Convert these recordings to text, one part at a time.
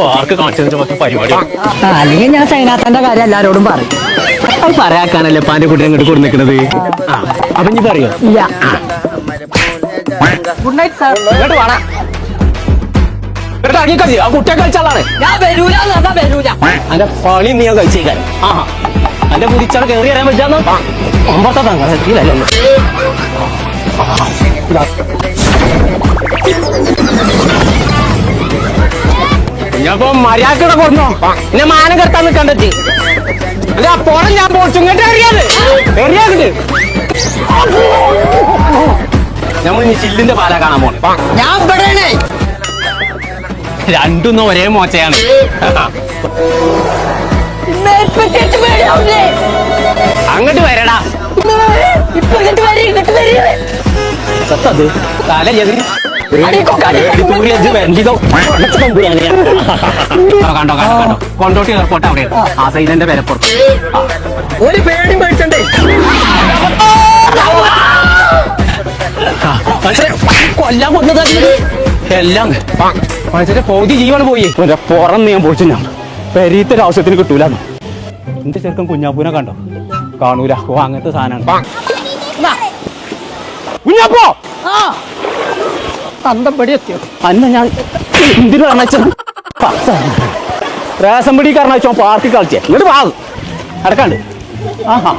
Park കാണിച്ചു അല്ലെങ്കിൽ ഞാൻ സൈനാത്തന്റെ കാര്യം എല്ലാരോടും പറയും. അത് പറയാക്കാനല്ലേ പാന്റെ കുട്ടിനെ ഇങ്ങോട്ട് നിൽക്കുന്നത് അപ്പൊ ഇനി പറയോ ഇല്ല. ഗുഡ് നൈറ്റ് സാർ ഇങ്ങോട്ട് കളി ആ കുട്ടിയെ കളിച്ചാളാണ് ഞാൻ വരൂല എന്നാ വരൂല? അന്റെ പണി നീ ഞാൻ കഴിച്ചേക്കാൻ. അന്റെ കുതിച്ചാണ് കയറി അറിയാൻ പറ്റാന്ന് ഒമ്പത്തെ തങ്ങളെ എത്തിയില്ലല്ലോ. ഞാനിപ്പോ മര്യാദ കൊണ്ടോ. എന്നെ മാനം കെടുത്താൻ നിൽക്കണ്ടത് അല്ല പുറം ഞാൻ പോച്ചു ഇങ്ങോട്ട് എറിയാത് എറിയാത് നമ്മൾ ഇനി ചില്ലിന്റെ പാല കാണാൻ പോണേ. ഞാൻ ഇവിടെയാണ്. രണ്ടും ഒരേ മോശയാണ് അങ്ങോട്ട് വരടാ. ഇപ്പൊ ഇങ്ങോട്ട് വരി ഇങ്ങോട്ട് വരി തല കണ്ടോ കണ്ടോ കണ്ടോ കൊണ്ടോട്ടി എയർപോർട്ട് അവിടെ. ആ. സൈലന്റെ പേരപ്പുറത്ത് ഒരു പേടി മേടിച്ചണ്ടേ കൊല്ലാൻ കൊണ്ടതാക്കി എല്ലാം മനുഷ്യന്റെ പൗതി ജീവൻ പോയി. പുറം ഞാൻ പൊളിച്ചു ഞാൻ ആവശ്യത്തിന് കിട്ടൂല. എന്റെ ചെറുക്കൻ കുഞ്ഞാപ്പൂനെ കണ്ടോ? കാണൂല. ഓ അങ്ങനത്തെ സാധനമാണ്. കുഞ്ഞാപ്പോ? ആ. അന്തം പടി എത്തിയോ? അന്ന ഞാൻ എന്തിനു കാരണവച്ചാ റേഷൻ പിടി കാരണവച്ചോ പാർട്ടി കളിച്ചേ. ഇങ്ങോട്ട് വാ. അടക്കാണ്ട് ആഹാ.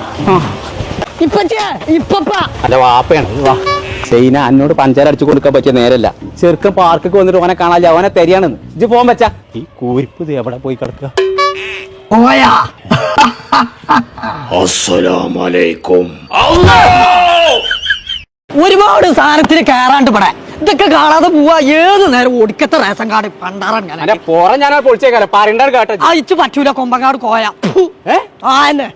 അല്ല വാപ്പയാണ്. വാ. ചൈന അന്നോട് പഞ്ചാര അടിച്ചു കൊടുക്കാൻ പറ്റിയ നേരല്ല. ചെറുക്കൻ പാർക്കൊക്കെ വന്നിട്ട് ഓനെ കാണാൻ ഓനെ തെരിയാണെന്ന്. ഇജ്ജ് പോകാൻ പറ്റാ. ഈ കൂരിപ്പ് ഇത് എവിടെ പോയി കിടക്കുക? പോയാ. ഒരുപാട് സാധനത്തിന് കയറാണ്ട് ഇവിടെ. ഇതൊക്കെ കാണാതെ പോവാ. ഏത് നേരം ഓടിക്കത്തെ റേഷൻ കാർഡ് പണ്ടാറാൻ ഞാൻ പുറം ഞാൻ പൊളിച്ചേക്കാലോ പറയണ്ടാണ് കേട്ടോ. അയച്ചു പറ്റൂല കൊമ്പങ്ങാട് കോയ? ആ എന്നെ.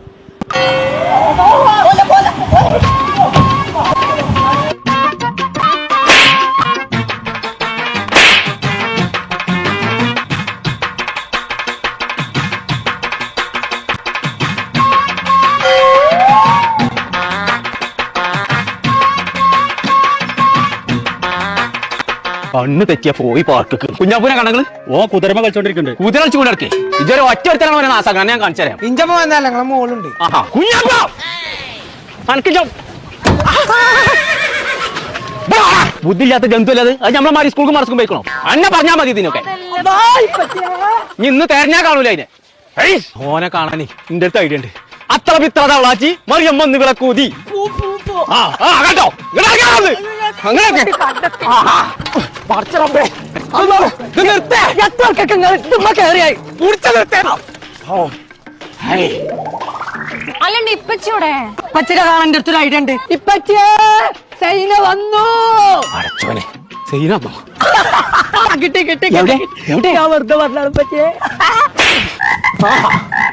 കണ്ണ് തെറ്റിയ പോയി പാർക്ക് കുഞ്ഞാപ്പൂനെ കണങ്ങൾ ഓ കുതിരമ കളിച്ചോണ്ടിരിക്കുന്നുണ്ട് കുതിര കളിച്ചു കൂടെ ഇതൊരു ഒറ്റ ഒരുത്തനാണ് അവനെ ഞാൻ കാണിച്ചു തരാം. ഇഞ്ചപ്പ വന്നല്ല മോളുണ്ട്. ആഹാ. കുഞ്ഞാപ്പ! ബുദ്ധിയില്ലാത്ത ജന്തു അല്ലത് അത് നമ്മളെ മാറി സ്കൂൾക്ക് മറസ്ക്കും പോയിക്കണോ? അന്നെ പറഞ്ഞാ മതി ഇതിനൊക്കെ. ഇനി ഇന്ന് തെരഞ്ഞാ കാണൂല അതിനെ. ഓനെ കാണാനേ നിന്റെ അടുത്ത് ഐഡിയ ഉണ്ട്. അത്ര പിത്ര തവളാച്ചി മറിയമ്മ ഒന്ന് വിളക്കൂതി. ആ ആ കേട്ടോ. അങ്ങനെയൊക്കെ. അല്ലണ്ട് ഇപ്പച്ചൂടെ ഇപ്പച്ചിനെ കാണാൻ എന്റെ അടുത്തൊരു ഐഡിയ ഉണ്ട്. ഇപ്പച്ചേ സൈന വന്നു. പടച്ചോനെ സൈനമ്മ കിട്ടി കിട്ടി എവിടെ? കിട്ടി. എവിടെ? ഞാൻ വെറുതെ പറഞ്ഞാണ് ഇപ്പച്ചേ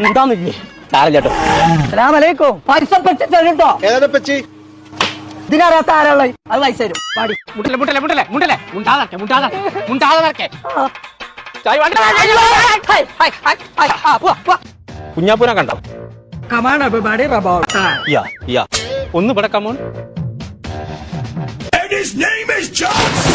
എന്താന്നില്ലേ സാരല്ലോ സലാമലൈക്കും പൈസ പറ്റി തരുട്ടോ ഏതാ പച്ചി ഇതിനറിയാത്ത ആരാളെ? അത് പൈസ തരും. പാടി. മുട്ടലെ മുട്ടലെ മുട്ടലെ മുട്ടലെ മുണ്ടാതെ മുണ്ടാതെ മുണ്ടാതെ കുഞ്ഞാപ്പൂനെ കണ്ടോ? ഒന്ന് ഇവിടെ come on And his name is John C.